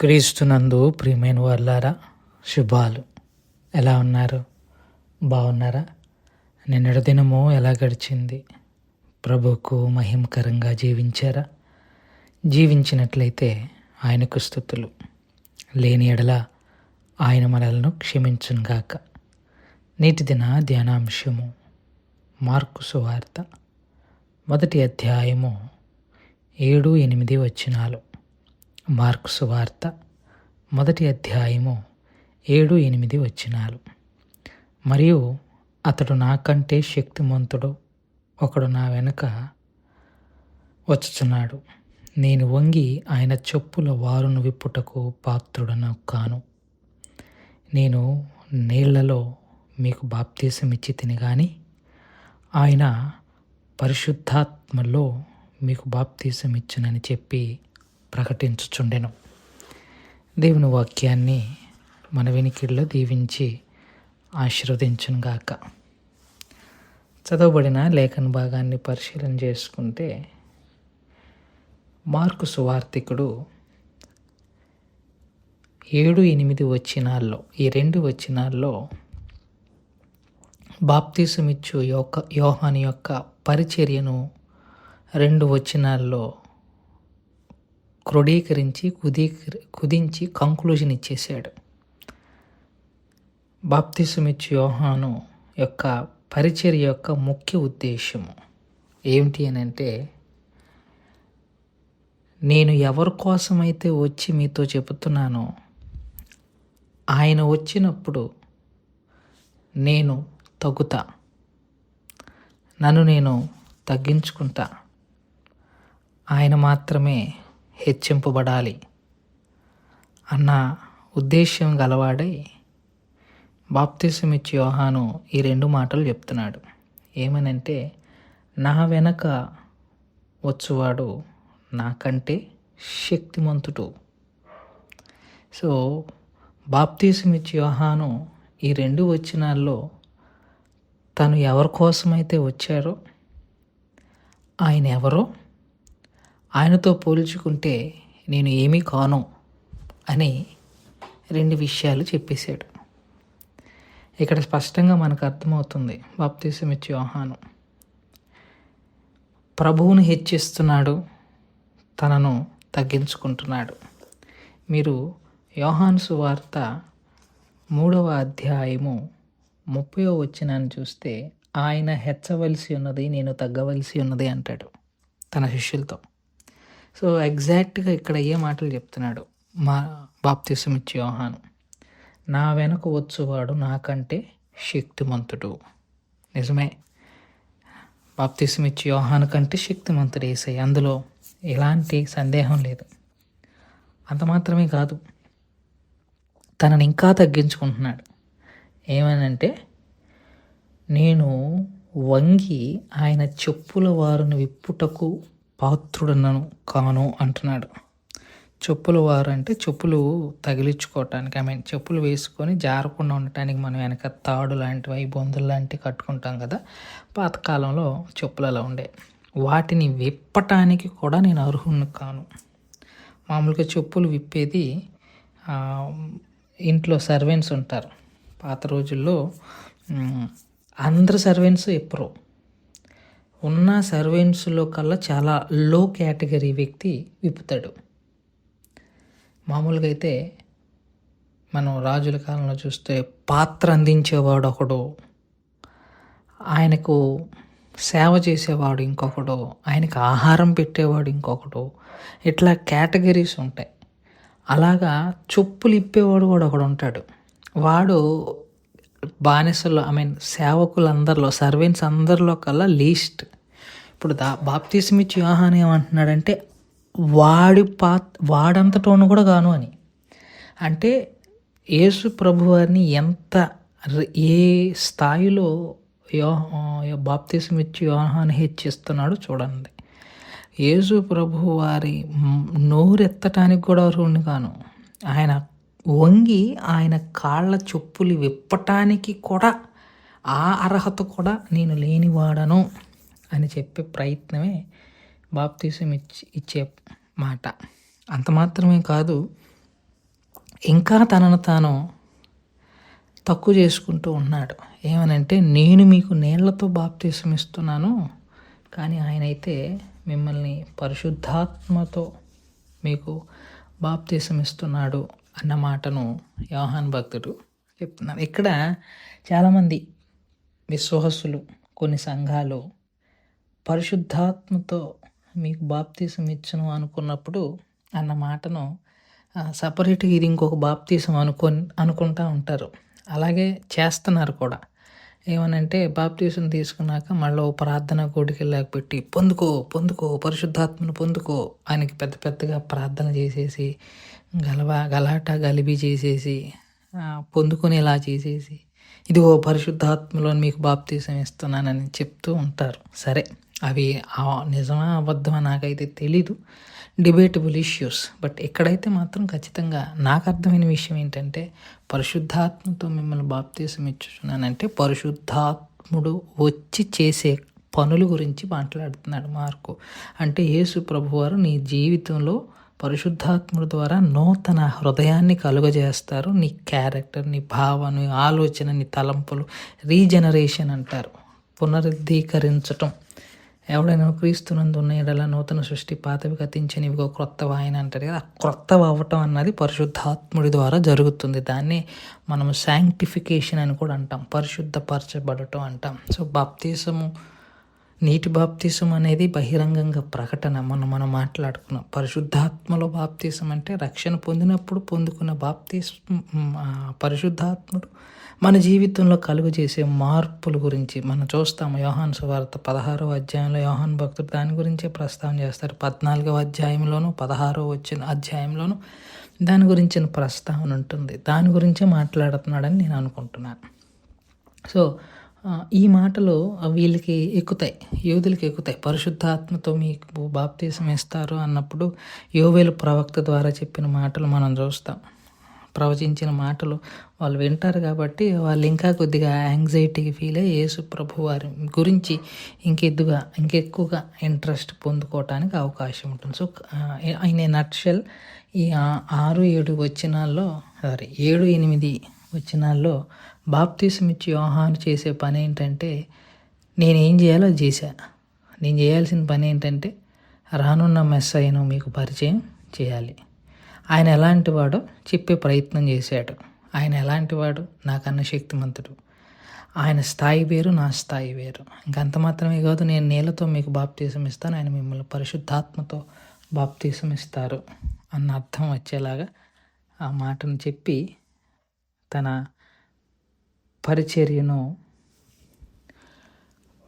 క్రీస్తునందు ప్రియమైన వాళ్ళారా శుభాలు. ఎలా ఉన్నారు? బాగున్నారా నిన్నటి దినము ఎలా గడిచింది? ప్రభుకు మహిమకరంగా జీవించారా? జీవించినట్లయితే ఆయనకు స్థుతులు. లేని ఎడల ఆయన మనలను క్షమించునుగాక. నేటి దిన ధ్యానాంశము మార్కు సువార్త. మొదటి అధ్యాయము ఏడు ఎనిమిది వచ్చినాలు మార్క్స్ వార్త మొదటి అధ్యాయము ఏడు ఎనిమిది వచ్చినాలు. మరియు అతడు నాకంటే శక్తిమంతుడు ఒకడు నా వెనుక వచ్చుచున్నాడు. నేను వంగి ఆయన చెప్పుల వారును విప్పుటకు పాత్రుడను కాను. నేను నీళ్ళలో మీకు బాప్తీసమిచ్చి తిని కానీ ఆయన పరిశుద్ధాత్మలో మీకు బాప్తీసమిచ్చునని చెప్పి ప్రకటించుచుండెను. దేవుని వాక్యాన్ని మన వెనికిడిలో దీవించి ఆశీర్వదించునుగాక. చదవబడిన లేఖన భాగాన్ని పరిశీలన చేసుకుంటే మార్కు సువార్థికుడు ఏడు ఎనిమిది వచ్చినాల్లో ఈ రెండు వచ్చినాల్లో బాప్తీసమిచ్చు యొక్క యోహాని యొక్క పరిచర్యను రెండు వచ్చినాల్లో క్రోడీకరించి కుదీకరి కుదించి కంక్లూజన్ ఇచ్చేశాడు. బాప్తిసమిచ్చు యోహాను యొక్క పరిచర్య యొక్క ముఖ్య ఉద్దేశము ఏమిటి అని అంటే నేను ఎవరి కోసమైతే వచ్చి మీతో చెబుతున్నానో ఆయన వచ్చినప్పుడు నేను తగ్గుతా. నన్ను నేను తగ్గించుకుంటా. ఆయన మాత్రమే హెచ్చింపబడాలి అన్న ఉద్దేశ్యం గలవాడై బాప్తిసమిచ్చి యోహాను ఈ రెండు మాటలు చెప్తున్నాడు. ఏమనంటే నా వెనక వచ్చువాడు నాకంటే శక్తిమంతుడు. సో బాప్తీసమిచ్చి యోహాను ఈ రెండు వచ్చినాల్లో తను ఎవరి కోసమైతే వచ్చారో ఆయన ఎవరో ఆయనతో పోల్చుకుంటే నేను ఏమీ కాను అని రెండు విషయాలు చెప్పేశాడు. ఇక్కడ స్పష్టంగా మనకు అర్థమవుతుంది బాప్తీసం ఇచ్చే యోహాను. ప్రభువును హెచ్చిస్తున్నాడు తనను తగ్గించుకుంటున్నాడు. మీరు యోహాను సువార్త మూడవ అధ్యాయము ముప్పయో వచ్చినాన్ని చూస్తే ఆయన హెచ్చవలసి ఉన్నది నేను తగ్గవలసి ఉన్నది అంటాడు తన శిష్యులతో. సో ఎగ్జాక్ట్గా ఇక్కడ ఏ మాటలు చెప్తున్నాడు? మా బాప్తిసం ఇచ్చి యోహాను. నా వెనక వచ్చేవాడు నాకంటే శక్తిమంతుడు. నిజమే. బాప్తిసం ఇచ్చే యోహాను కంటే శక్తిమంతుడు వేసాయి అందులో ఎలాంటి సందేహం లేదు. అంత మాత్రమే కాదు తనని ఇంకా తగ్గించుకుంటున్నాడు. ఏమనంటే నేను వంగి ఆయన చెప్పుల వారిని విప్పుటకు పాత్రుడనను కాను అంటున్నాడు. చెప్పులు వారంటే చెప్పులు తగిలించుకోవటానికి ఐ మీన్ చెప్పులు వేసుకొని జారకుండా ఉండటానికి మనం వెనక తాడు లాంటివి బొందులు లాంటివి కట్టుకుంటాం కదా పాతకాలంలో చెప్పులు అలా ఉండే. వాటిని విప్పటానికి కూడా నేను అర్హుని కాను. మామూలుగా చెప్పులు విప్పేది ఇంట్లో సర్వెంట్స్ ఉంటారు. పాత రోజుల్లో అందరు సర్వెంట్స్ ఎప్పరు ఉన్న సర్వెంట్స్లో కల్లా చాలా లో కేటగిరీ వ్యక్తి విప్పుతాడు. మామూలుగా అయితే మనం రాజుల కాలంలో చూస్తే పాత్ర అందించేవాడు ఒకడు. ఆయనకు సేవ చేసేవాడు ఇంకొకడు. ఆయనకు ఆహారం పెట్టేవాడు ఇంకొకడు. ఇట్లా కేటగిరీస్ ఉంటాయి. అలాగా చెప్పులు ఇప్పేవాడు కూడా ఒకడు ఉంటాడు. వాడు బానిసలు ఐ మీన్ సేవకులందరిలో సర్వెంట్స్ అందరిలో కల్లా లీస్ట్ ఇప్పుడు దా బాప్తీసమిచ్చి యోహాన్ ఏమంటున్నాడంటే వాడి పా వాడంతటోను కూడా గాను అని. అంటే యేసు ప్రభువారిని ఎంత ఏ స్థాయిలో యో బాప్తీసం ఇచ్చి యోహాన్ని హెచ్చిస్తున్నాడో చూడండి. యేసు ప్రభు వారి నోరెత్తటానికి కూడా అర్హుడిని కాను. ఆయన వంగి ఆయన కాళ్ళ చెప్పులు విప్పటానికి కూడా ఆ అర్హత కూడా నేను లేనివాడను అని చెప్పే ప్రయత్నమే బాప్తీసం ఇచ్చి ఇచ్చే మాట. అంత మాత్రమే కాదు ఇంకా తనను తాను తక్కువ చేసుకుంటూ ఉన్నాడు. ఏమనంటే నేను మీకు నీళ్ళతో బాప్తీసం ఇస్తున్నాను కానీ ఆయన అయితే మిమ్మల్ని పరిశుద్ధాత్మతో మీకు బాప్తీసం ఇస్తున్నాడు అన్న మాటను యోహాన్ భక్తుడు చెప్తున్నారు ఇక్కడ చాలామంది విశ్వాసులు కొన్ని సంఘాలు పరిశుద్ధాత్మతో మీకు బాప్తీసం ఇచ్చను అనుకున్నప్పుడు అన్న మాటను సపరేట్గా ఇది ఇంకొక బాప్తీసం అనుకో అనుకుంటా ఉంటారు. అలాగే చేస్తున్నారు కూడా. ఏమనంటే బాప్తీసం తీసుకున్నాక మళ్ళీ ఓ ప్రార్థన కోడికెళ్ళాక పెట్టి పొందుకో పొందుకో పరిశుద్ధాత్మను పొందుకో ఆయనకి పెద్ద పెద్దగా ప్రార్థన చేసేసి గలవా గలాట గలిబి చేసేసి పొందుకునేలా చేసేసి ఇదిగో పరిశుద్ధాత్మలో మీకు బాప్తీసం ఇస్తున్నానని చెప్తూ ఉంటారు. సరే అవి నిజమా అబద్ధమా నాకైతే తెలీదు. డిబేటబుల్ ఇష్యూస్ బట్ ఎక్కడైతే మాత్రం ఖచ్చితంగా నాకు అర్థమైన విషయం ఏంటంటే పరిశుద్ధాత్మతో మిమ్మల్ని బాప్తీసం ఇచ్చుచున్నానంటే పరిశుద్ధాత్ముడు వచ్చి చేసే పనుల గురించి మాట్లాడుతున్నాడు మార్కు. అంటే యేసు ప్రభువారు నీ జీవితంలో పరిశుద్ధాత్ముడు ద్వారా నూతన హృదయాన్ని కలుగజేస్తారు. నీ క్యారెక్టర్ నీ భావన ఆలోచన నీ తలంపులు రీజనరేషన్ అంటారు. పునరుద్ధీకరించటం. ఎవడైనా క్రీస్తునందు ఉన్న ఎడల నూతన సృష్టి పాతవి గతించని ఇవిగో క్రొత్త ఆయన అంటారు కదా. క్రొత్త అవ్వటం అన్నది పరిశుద్ధాత్ముడి ద్వారా జరుగుతుంది. దాన్ని మనం శాంక్టిఫికేషన్ అని కూడా అంటాం. పరిశుద్ధపరచబడటం అంటాం. సో బాప్తీసము నీటి బాప్తీసం అనేది బహిరంగంగా ప్రకటన. మనం మనం మాట్లాడుకున్నాం. పరిశుద్ధాత్మలో బాప్తీసం అంటే రక్షణ పొందినప్పుడు పొందుకున్న బాప్తీసం పరిశుద్ధాత్ముడు మన జీవితంలో కలుగు చేసే మార్పుల గురించి. మనం చూస్తాము యోహాన్ సువార్త పదహారో అధ్యాయంలో యోహాన్ భక్తుడు దాని గురించే ప్రస్తావన చేస్తారు పద్నాలుగవ అధ్యాయంలోను పదహారో వచ్చిన అధ్యాయంలోను దాని గురించిన ప్రస్తావన ఉంటుంది. దాని గురించే మాట్లాడుతున్నాడని నేను అనుకుంటున్నాను. సో ఈ మాటలు వీళ్ళకి ఎక్కుతాయి యోధులకి ఎక్కుతాయి. పరిశుద్ధాత్మతో మీకు బాప్తీసం ఇస్తారు అన్నప్పుడు యోవేలు ప్రవక్త ద్వారా చెప్పిన మాటలు మనం చూస్తాం. ప్రవచించిన మాటలు వాళ్ళు వింటారు కాబట్టి వాళ్ళు ఇంకా కొద్దిగా యాంగ్జైటీకి ఫీల్ అయ్యి యేసు ప్రభు వారి గురించి ఇంకెద్దుగా ఇంకెక్కువగా ఇంట్రెస్ట్ పొందుకోవటానికి అవకాశం ఉంటుంది. సో ఆయన నట్షల్ ఈ ఆరు ఏడు వచ్చినాల్లో సారీ ఏడు ఎనిమిది వచ్చినాల్లో బాప్తీసం ఇచ్చి యోహాను చేసే పని ఏంటంటే నేనేం చేయాలో అది చేశా. నేను చేయాల్సిన పని ఏంటంటే రానున్న మెస్ అయిన మీకు పరిచయం చేయాలి. ఆయన ఎలాంటి వాడో చెప్పే ప్రయత్నం చేశాడు. ఆయన ఎలాంటి వాడు? నాకన్నా శక్తిమంతుడు. ఆయన స్థాయి వేరు నా స్థాయి వేరు. ఇంకంత మాత్రమే కాదు నేను నీళ్ళతో మీకు బాప్తీసం ఇస్తాను ఆయన మిమ్మల్ని పరిశుద్ధాత్మతో బాప్తీసం ఇస్తారు అన్న అర్థం వచ్చేలాగా ఆ మాటను చెప్పి తన పరిచర్యను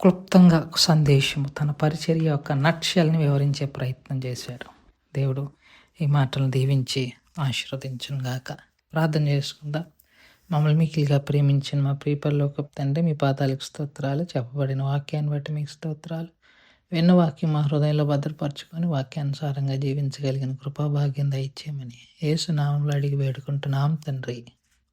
క్లుప్తంగా సందేశము తన పరిచర్య యొక్క నక్షల్ని వివరించే ప్రయత్నం చేశాడు. దేవుడు ఈ మాటలను దీవించి ఆశీర్వదించునుగాక. ప్రార్థన చేసుకుందా. మమ్మల్ని మికిలిగా ప్రేమించిన మా ప్రీపర్లోకి తండ్రి మీ పాదాలకు స్తోత్రాలు. చెప్పబడిన వాక్యాన్ని బట్టి మీకు స్తోత్రాలు. విన్న వాక్యం మా హృదయంలో భద్రపరచుకొని వాక్యానుసారంగా జీవించగలిగిన కృపాభాగ్యం దయచేయమని ఏసు నామంలో అడిగి వేడుకుంటున్నాం తండ్రి.